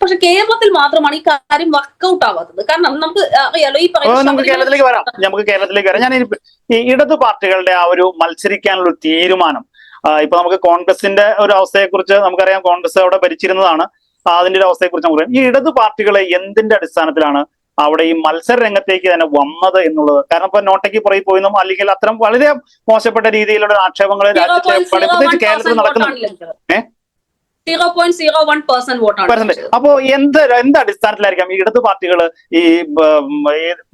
പക്ഷെ കേരളത്തിൽ മാത്രമാണ് ഈ കാര്യം വർക്കൗട്ട് ആവാത്തത്. കാരണം നമുക്ക് അറിയാലോ ഈ നമുക്ക് കേരളത്തിലേക്ക് വരാം. നമുക്ക് കേരളത്തിലേക്ക് വരാം. ഞാൻ ഈ ഇടതു പാർട്ടികളുടെ ആ ഒരു മത്സരിക്കാനുള്ള ഒരു തീരുമാനം ഇപ്പൊ നമുക്ക് കോൺഗ്രസിന്റെ ഒരു അവസ്ഥയെ കുറിച്ച് നമുക്കറിയാം. കോൺഗ്രസ് അവിടെ ഭരിച്ചിരുന്നതാണ്. അതിന്റെ ഒരു അവസ്ഥയെ കുറിച്ച് നമുക്ക്. ഈ ഇടതു പാർട്ടികളെ എന്തിന്റെ അടിസ്ഥാനത്തിലാണ് അവിടെ ഈ മത്സര രംഗത്തേക്ക് തന്നെ വന്നത് എന്നുള്ളത്? കാരണം ഇപ്പൊ നോട്ടയ്ക്ക് പുറകിൽ പോയെന്നും അല്ലെങ്കിൽ അത്തരം വളരെ മോശപ്പെട്ട രീതിയിലുള്ള ആക്ഷേപങ്ങൾ രാജ്യത്തെ പ്രത്യേകിച്ച് കേരളത്തിൽ നടക്കുന്നുണ്ട് ഏ? Zero point zero one percent വോട്ടാണ് അപ്പോ എന്ത് എന്ത് അടിസ്ഥാനത്തിലായിരിക്കാം ഈ ഇടതു പാർട്ടികൾ ഈ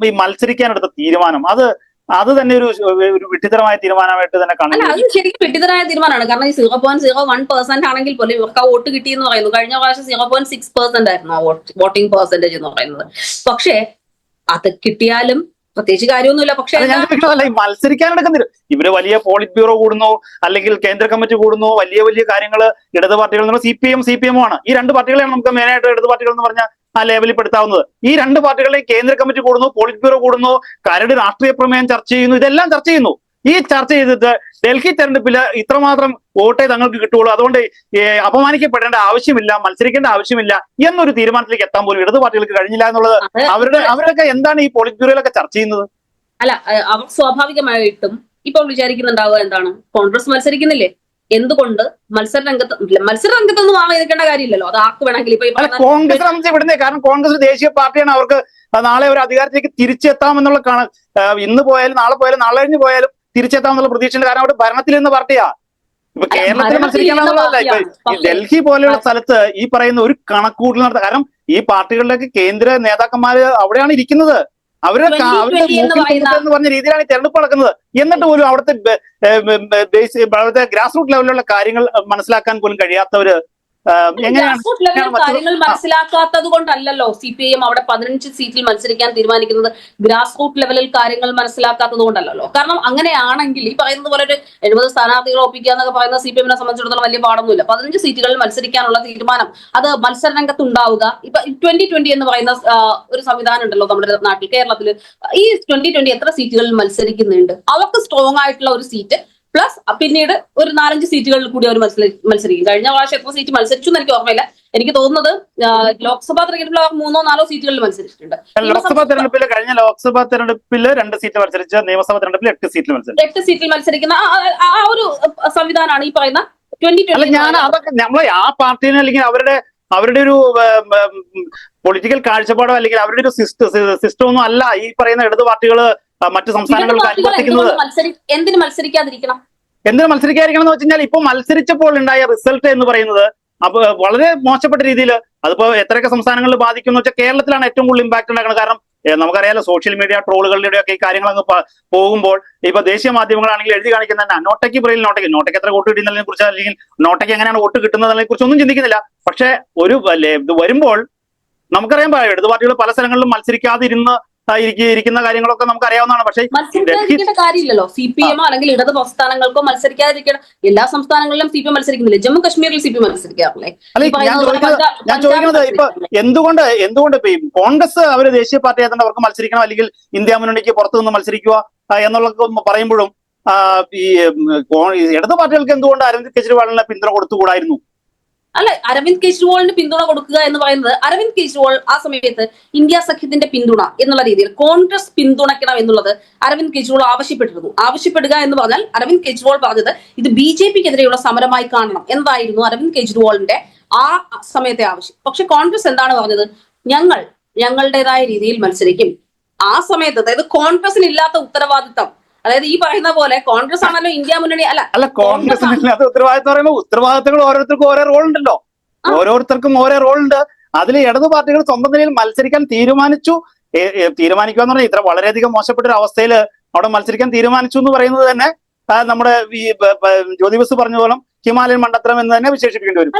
ഈ മത്സരിക്കാനെടുത്ത തീരുമാനം? അത് അത് തന്നെ ഒരു ഒരു വിഡ്ഢിതരമായ തീരുമാനമായിട്ട് തന്നെ അല്ല കാണുന്നു അത് ശരിക്കും വെട്ടിതരായ തീരുമാനമാണ്. കാരണം ഈ zero point zero one percent ആണെങ്കിൽ പോലും ഇവർക്ക് ആ വോട്ട് കിട്ടിയെന്ന് പറയുന്നു. കഴിഞ്ഞ പ്രാവശ്യം സീറോ പോയിന്റ് സിക്സ് പെർസെന്റ് ആയിരുന്നു ആ വോട്ടിംഗ് പെർസെന്റേജ് എന്ന് പറയുന്നത്. പക്ഷേ അത് കിട്ടിയാലും പ്രത്യേകിച്ച് കാര്യമൊന്നുമില്ല. പക്ഷെ മത്സരിക്കാൻ നടക്കുന്നില്ല ഇവർ വലിയ പോളിറ്റ് ബ്യൂറോ കൂടുന്നു അല്ലെങ്കിൽ കേന്ദ്ര കമ്മിറ്റി കൂടുന്നു വലിയ വലിയ കാര്യങ്ങൾ ഇടത് പാർട്ടികൾ എന്ന് C P M C P എമ്മും ആണ്. ഈ രണ്ട് പാർട്ടികളെയാണ് നമുക്ക് മെയിനായിട്ട് ഇടത് പാർട്ടികൾ എന്ന് പറഞ്ഞാൽ ആ ലെവലിൽ പെടുത്താവുന്നത്. ഈ രണ്ട് പാർട്ടികളെയും കേന്ദ്ര കമ്മിറ്റി കൂടുന്നു പോളിറ്റ് ബ്യൂറോ കൂടുന്നു കരട് രാഷ്ട്രീയ പ്രമേയം ചർച്ച ചെയ്യുന്നു ഇതെല്ലാം ചർച്ച ചെയ്യുന്നു. ഈ ചർച്ച ചെയ്തിട്ട് ഡൽഹി തെരഞ്ഞെടുപ്പിൽ ഇത്രമാത്രം വോട്ടേ തങ്ങൾക്ക് കിട്ടുള്ളൂ അതുകൊണ്ട് അപമാനിക്കപ്പെടേണ്ട ആവശ്യമില്ല മത്സരിക്കേണ്ട ആവശ്യമില്ല എന്നൊരു തീരുമാനത്തിലേക്ക് എത്താൻ പോലും ഇടതു പാർട്ടികൾക്ക് കഴിഞ്ഞില്ല എന്നുള്ളത് അവരുടെ അവരൊക്കെ എന്താണ് ഈ പോളിറ്റ് ബ്യൂറോയിലൊക്കെ ചർച്ച ചെയ്യുന്നത്? അല്ല അവർ സ്വാഭാവികമായിട്ടും ഇപ്പോൾ വിചാരിക്കുന്നുണ്ടാവുക എന്താണ്? കോൺഗ്രസ് മത്സരിക്കുന്നില്ലേ? എന്തുകൊണ്ട്? മത്സര രംഗത്ത് മത്സര രംഗത്തൊന്നും മാറി നിൽക്കേണ്ട കാര്യമില്ലല്ലോ. അത് ആർക്ക് വേണമെങ്കിൽ ഇപ്പൊ കോൺഗ്രസ് വിടുന്നേ കാരണം കോൺഗ്രസ് ദേശീയ പാർട്ടിയാണ് അവർക്ക് നാളെ ഒരു അധികാരത്തിലേക്ക് തിരിച്ചെത്താമെന്നുള്ള കാണ ആ, ഇന്ന് പോയാലും നാളെ പോയാലും നാളെ കഴിഞ്ഞ് പോയാലും തിരിച്ചെത്താമെന്നുള്ള പ്രതീക്ഷയുണ്ട് കാരണം അവിടെ ഭരണത്തിൽ നിന്ന് പാർട്ടിയാ. ഇപ്പൊ കേരളത്തിൽ മത്സരിക്കാനുള്ളതല്ല ഇപ്പൊ. ഡൽഹി പോലെയുള്ള സ്ഥലത്ത് ഈ പറയുന്ന ഒരു കണക്കൂട്ടൽ നടത്ത കാരണം ഈ പാർട്ടികളിലേക്ക് കേന്ദ്ര നേതാക്കന്മാര് അവിടെയാണ് ഇരിക്കുന്നത്. അവർ ക- 2020 അവരുടെ എന്ന് പറഞ്ഞ രീതിയിലാണ് ഈ തെരഞ്ഞെടുപ്പ് നടക്കുന്നത്. എന്നിട്ട് പോലും അവിടുത്തെ അവിടുത്തെ ഗ്രാസ് റൂട്ട് ലെവലിലുള്ള കാര്യങ്ങൾ മനസ്സിലാക്കാൻ പോലും കഴിയാത്തവര് കാര്യങ്ങൾ മനസ്സിലാക്കാത്തത് കൊണ്ടല്ലല്ലോ സി പി ഐ എം അവിടെ പതിനഞ്ച് സീറ്റിൽ മത്സരിക്കാൻ തീരുമാനിക്കുന്നത്. ഗ്രാസ് റൂട്ട് ലെവലിൽ കാര്യങ്ങൾ മനസ്സിലാക്കാത്തത് കൊണ്ടല്ലല്ലോ. കാരണം അങ്ങനെയാണെങ്കിൽ ഈ പറയുന്നത് പോലെ ഒരു എഴുപത് സ്ഥാനാർത്ഥികളെ ഒപ്പിക്കുക എന്നൊക്കെ പറയുന്ന സി പി എമ്മിനെ സംബന്ധിച്ചിടത്തോളം വലിയ പാടൊന്നുമില്ല. പതിനഞ്ച് സീറ്റുകളിൽ മത്സരിക്കാനുള്ള തീരുമാനം. അത് മത്സര രംഗത്ത് ഉണ്ടാവുക ഇപ്പൊ ട്വന്റി ട്വന്റി എന്ന് പറയുന്ന ഒരു സംവിധാനം ഉണ്ടല്ലോ നമ്മുടെ നാട്ടിൽ കേരളത്തിൽ ഈ ട്വന്റി ട്വന്റി എത്ര സീറ്റുകളിൽ മത്സരിക്കുന്നുണ്ട്? അവർക്ക് സ്ട്രോങ് ആയിട്ടുള്ള ഒരു സീറ്റ് പ്ലസ് പിന്നീട് ഒരു നാലഞ്ച് സീറ്റുകളിൽ കൂടി അവർ മത്സരിക്കും. കഴിഞ്ഞ പ്രാവശ്യം എത്ര സീറ്റ് മത്സരിച്ചു എന്ന് എനിക്ക് ഓർമ്മയില്ല. എനിക്ക് തോന്നുന്നത് ലോക്സഭാ തെരഞ്ഞെടുപ്പിൽ അവർ മൂന്നോ നാലോ സീറ്റുകളിൽ മത്സരിച്ചിട്ടുണ്ട്. ലോക്സഭാ തെരഞ്ഞെടുപ്പിൽ കഴിഞ്ഞ ലോക്സഭാ തെരഞ്ഞെടുപ്പിൽ രണ്ട് സീറ്റ് മത്സരിച്ച നിയമസഭാ തെരഞ്ഞെടുപ്പിൽ എട്ട് സീറ്റിൽ മത്സരിച്ചു. എട്ട് സീറ്റിൽ മത്സരിക്കുന്ന ആ- ഒരു സംവിധാനമാണ് ഈ പറയുന്ന ട്വന്റി അല്ല ഞാൻ അതൊക്കെ നമ്മളെ ആ പാർട്ടീനെ അല്ലെങ്കിൽ അവരുടെ അവരുടെ ഒരു പൊളിറ്റിക്കൽ കാഴ്ചപ്പാടോ അല്ലെങ്കിൽ അവരുടെ ഒരു സിസ്റ്റം ഒന്നും അല്ല. ഈ പറയുന്ന ഇടതു പാർട്ടികൾ മറ്റു സംസ്ഥാനങ്ങൾക്ക് അനുവർത്തിക്കുന്നത് എന്തിന് മത്സരിക്കാതിരിക്കണം? എന്തിനു മത്സരിക്കാതിരിക്കണം എന്ന് വെച്ചാൽ ഇപ്പൊ മത്സരിച്ചപ്പോൾ ഉണ്ടായ റിസൾട്ട് എന്ന് പറയുന്നത് അപ്പൊ വളരെ മോശപ്പെട്ട രീതിയിൽ അതിപ്പോ എത്രയൊക്കെ സംസ്ഥാനങ്ങളിൽ ബാധിക്കുന്നു വെച്ചാൽ കേരളത്തിലാണ് ഏറ്റവും കൂടുതൽ ഇമ്പാക്ട് ഉണ്ടാക്കുന്നത്. കാരണം നമുക്കറിയാലോ സോഷ്യൽ മീഡിയ ട്രോളുകളുടെ ഒക്കെ ഈ കാര്യങ്ങൾ അങ്ങ് പോകുമ്പോൾ ഇപ്പൊ ദേശീയ മാധ്യമങ്ങളാണെങ്കിൽ എഴുതി കാണിക്കുന്ന തന്നെ നോട്ടയ്ക്ക് പറയില്ല നോട്ടയ്ക്ക് നോട്ടയ്ക്ക് എത്ര വോട്ട് കിട്ടുന്നതിനെ കുറിച്ച് അല്ലെങ്കിൽ നോട്ടയ്ക്ക് എങ്ങനെയാണ് വോട്ട് കിട്ടുന്നതിനെ കുറിച്ച് ഒന്നും ചിന്തിക്കുന്നില്ല. പക്ഷെ ഒരു ഇത് വരുമ്പോൾ നമുക്കറിയാൻ പറയാം ഇടത് പാർട്ടികൾ പല സ്ഥലങ്ങളിലും മത്സരിക്കാതിരുന്ന് ഇരിക്കുന്ന കാര്യങ്ങളൊക്കെ നമുക്ക് അറിയാവുന്നതാണ് പക്ഷേ മത്സരിക്കാതിരിക്കേണ്ട കാര്യമില്ലല്ലോ. സി പി എമ്മോ അല്ലെങ്കിൽ ഇടത് സംസ്ഥാനങ്ങൾക്കോ മത്സരിക്കാതിരിക്കണം എല്ലാ സംസ്ഥാനങ്ങളിലും സി പി എം മത്സരിക്കുന്നില്ല. ജമ്മു കാശ്മീരിൽ സി പി എം മത്സരിക്കാറില്ലേ? ഞാൻ ചോദിക്കുന്നത് ഇപ്പൊ എന്തുകൊണ്ട് എന്തുകൊണ്ട് ഇപ്പൊ കോൺഗ്രസ് അവർ ദേശീയ പാർട്ടി ആയതുകൊണ്ട് അവർക്ക് മത്സരിക്കണം അല്ലെങ്കിൽ ഇന്ത്യ മുന്നണിക്ക് പുറത്തു നിന്ന് മത്സരിക്കുക എന്നുള്ളതൊക്കെ പറയുമ്പോഴും ഈ ഇടത് പാർട്ടികൾക്ക് എന്തുകൊണ്ട് അരവിന്ദ് കെജ്രിവാളിനെ പിന്തുണ കൊടുത്തുകൂടായിരുന്നു? അല്ല അരവിന്ദ് കെജ്രിവാളിന് പിന്തുണ കൊടുക്കുക എന്ന് പറയുന്നത് അരവിന്ദ് കെജ്രിവാൾ ആ സമയത്ത് ഇന്ത്യ സഖ്യത്തിന്റെ പിന്തുണ എന്നുള്ള രീതിയിൽ കോൺഗ്രസ് പിന്തുണയ്ക്കണം എന്നുള്ളത് അരവിന്ദ് കെജ്രിവാൾ ആവശ്യപ്പെട്ടിരുന്നു. ആവശ്യപ്പെടുക എന്ന് പറഞ്ഞാൽ അരവിന്ദ് കെജ്രിവാൾ പറഞ്ഞത് ഇത് ബി ജെ പിക്കെതിരെയുള്ള സമരമായി കാണണം എന്നതായിരുന്നു അരവിന്ദ് കെജ്രിവാളിന്റെ ആ സമയത്തെ ആവശ്യം. പക്ഷെ കോൺഗ്രസ് എന്താണ് പറഞ്ഞത്? ഞങ്ങൾ ഞങ്ങളുടേതായ രീതിയിൽ മത്സരിക്കും. ആ സമയത്ത് അതായത് കോൺഗ്രസിന് ഇല്ലാത്ത ഉത്തരവാദിത്തം അതായത് ഈ പറയുന്ന പോലെ കോൺഗ്രസ് ആണല്ലോ ഇന്ത്യ മുന്നണി അല്ല അല്ല കോൺഗ്രസ് ഇല്ലാത്ത ഉത്തരവാദിത്തം പറയുമ്പോൾ ഉത്തരവാദിത്തങ്ങൾ ഓരോരുത്തർക്കും ഓരോ റോൾ ഉണ്ടല്ലോ ഓരോരുത്തർക്കും ഓരോ റോൾ ഉണ്ട് അതിൽ ഇടത് പാർട്ടികൾ സ്വന്തം നിലയിൽ മത്സരിക്കാൻ തീരുമാനിച്ചു. തീരുമാനിക്കുക എന്ന് പറഞ്ഞാൽ ഇത്ര വളരെയധികം മോശപ്പെട്ട ഒരു അവസ്ഥയിൽ അവിടെ മത്സരിക്കാൻ തീരുമാനിച്ചു എന്ന് പറയുന്നത് തന്നെ നമ്മുടെ ഈ ബ- ബ- ജ്യോതി ബസ് പറഞ്ഞ പോലെ ഹിമാലയൻ മണ്ടത്തരം എന്ന് തന്നെ വിശേഷിപ്പിക്കേണ്ടി വരും.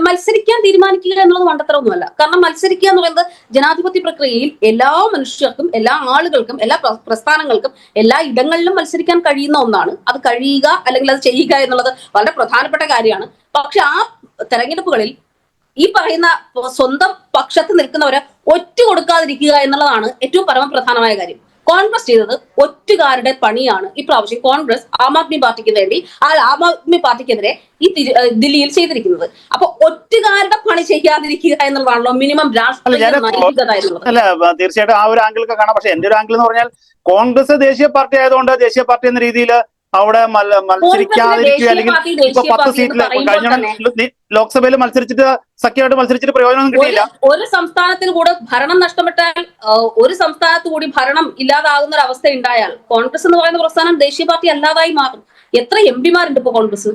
മത്സരിക്കാൻ തീരുമാനിക്കുക എന്നുള്ളത് മണ്ടത്തരമൊന്നുമല്ല കാരണം മത്സരിക്കുക എന്ന് പറയുന്നത് ജനാധിപത്യ പ്രക്രിയയിൽ എല്ലാ മനുഷ്യർക്കും എല്ലാ ആളുകൾക്കും എല്ലാ പ്ര- പ്രസ്ഥാനങ്ങൾക്കും എല്ലാ ഇടങ്ങളിലും മത്സരിക്കാൻ കഴിയുന്ന ഒന്നാണ്. അത് കഴിയുക അല്ലെങ്കിൽ അത് ചെയ്യുക എന്നുള്ളത് വളരെ പ്രധാനപ്പെട്ട കാര്യമാണ്. പക്ഷെ ആ തെരഞ്ഞെടുപ്പുകളിൽ ഈ പറയുന്ന സ്വന്തം പക്ഷത്ത് നിൽക്കുന്നവരെ ഒറ്റ കൊടുക്കാതിരിക്കുക എന്നുള്ളതാണ് ഏറ്റവും പരമപ്രധാനമായ കാര്യം. കോൺഗ്രസ് ചെയ്തത് ഒറ്റുകാരുടെ പണിയാണ്. ഇപ്രാവശ്യം കോൺഗ്രസ് ആം ആദ്മി പാർട്ടിക്ക് വേണ്ടി ആ ആം ആദ്മി പാർട്ടിക്കെതിരെ ഈ ദില്ലിയിൽ ചെയ്തിരിക്കുന്നത്. അപ്പൊ ഒറ്റുകാരുടെ പണി ചെയ്യാതിരിക്കുക എന്നുള്ളതാണല്ലോ മിനിമം രാഷ്ട്രീയ അല്ല തീർച്ചയായിട്ടും ആ ഒരു ആംഗിളൊക്കെ കാണാം. പക്ഷെ എന്റെ ഒരു ആംഗിൾ എന്ന് പറഞ്ഞാൽ കോൺഗ്രസ് ദേശീയ പാർട്ടി ആയതുകൊണ്ട് ദേശീയ പാർട്ടി എന്ന രീതിയിൽ അവിടെ മത്സരിക്കാതിരിക്കുക അല്ലെങ്കിൽ ഇപ്പൊ പത്ത് പറയുമ്പോൾ കഴിഞ്ഞ ലോക്സഭയിൽ മത്സരിച്ചിട്ട് സഖ്യമായിട്ട് മത്സരിച്ചിട്ട് പ്രയോജനം കിട്ടിയില്ല. ഒരു സംസ്ഥാനത്തിന് കൂടെ ഭരണം നഷ്ടപ്പെട്ടാൽ ഒരു സംസ്ഥാനത്ത് കൂടി ഭരണം ഇല്ലാതാകുന്ന ഒരു അവസ്ഥ ഉണ്ടായാൽ കോൺഗ്രസ് എന്ന് പറയുന്ന പ്രസ്ഥാനം ദേശീയ പാർട്ടി അല്ലാതായി മാറും. എത്ര എം പിമാരുണ്ട് ഇപ്പൊ കോൺഗ്രസ്?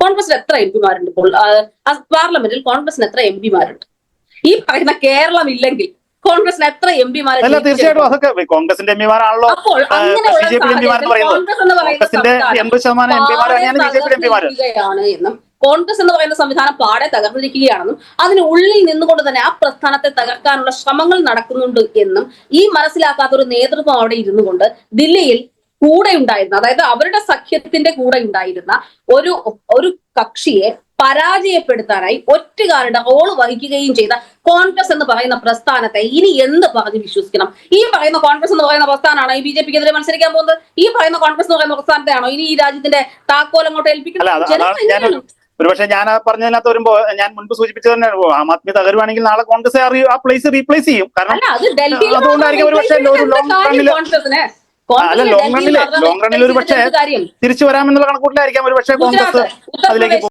കോൺഗ്രസിൽ എത്ര എം പിമാരുണ്ട് ഇപ്പോൾ? പാർലമെന്റിൽ കോൺഗ്രസിന് എത്ര എം പിമാരുണ്ട്? ഈ പറയുന്ന കേരളം ഇല്ലെങ്കിൽ കോൺഗ്രസിന് എത്ര എം പിമാരെ അല്ല തീർച്ചയായിട്ടും അതൊക്കെ കോൺഗ്രസിന്റെ എം പിമാരാണല്ലോ. ബി ജെ പി എം പിമാർ കോൺഗ്രസ് എന്ന് പറയുന്ന കോൺഗ്രസിന്റെ എൺപത് ശതമാനം എം പിമാർ ബി ജെ പി എം പിമാർ എന്നും. കോൺഗ്രസ് എന്ന് പറയുന്ന സംവിധാനം പാടെ തകർന്നിരിക്കുകയാണെന്നും അതിന് ഉള്ളിൽ നിന്നുകൊണ്ട് തന്നെ ആ പ്രസ്ഥാനത്തെ തകർക്കാനുള്ള ശ്രമങ്ങൾ നടക്കുന്നുണ്ട് എന്നും ഈ മനസ്സിലാക്കാത്ത ഒരു നേതൃത്വം അവിടെ ഇരുന്നു കൊണ്ട് ദില്ലിയിൽ കൂടെ ഉണ്ടായിരുന്ന അതായത് അവരുടെ സഖ്യത്തിന്റെ കൂടെ ഉണ്ടായിരുന്ന ഒരു ഒരു കക്ഷിയെ പരാജയപ്പെടുത്താനായി ഒറ്റുകാരുടെ റോൾ വഹിക്കുകയും ചെയ്ത കോൺഗ്രസ് എന്ന് പറയുന്ന പ്രസ്ഥാനത്തെ ഇനി എന്ത് പറഞ്ഞ് വിശ്വസിക്കണം? ഈ പറയുന്ന കോൺഗ്രസ് എന്ന് പറയുന്ന പ്രസ്ഥാനമാണോ ഈ ബി ജെ പിക്കെതിരെ മത്സരിക്കാൻ പോകുന്നത്? ഈ പറയുന്ന കോൺഗ്രസ് എന്ന് പറയുന്ന പ്രസ്ഥാനത്തെയാണോ ഇനി ഈ രാജ്യത്തിന്റെ താക്കോൽ അങ്ങോട്ട് ഏൽപ്പിക്കണം? ഒരുപക്ഷെ ഞാൻ പറഞ്ഞതിനകത്ത് വരുമ്പോ ഞാൻ മുൻപ് സൂചിപ്പിച്ചത് തന്നെ ആം ആദ്മി തകരുവാണെങ്കിൽ നാളെ കോൺഗ്രസ് ആ പ്ലേസ് റീപ്ലേസ് ചെയ്യും. കാരണം അതുകൊണ്ടായിരിക്കും ഒരു പക്ഷേ ഒരു ലോങ് കോൺഗ്രസിന്. അല്ല ലോങ് റണ്ണിൽ ലോങ് റണ്ണിൽ ഒരു പക്ഷേ തിരിച്ചു വരാമെന്നുള്ള കണക്കൂട്ടിലായിരിക്കാം ഒരു പക്ഷേ കോൺഗ്രസ് അതിലേക്ക്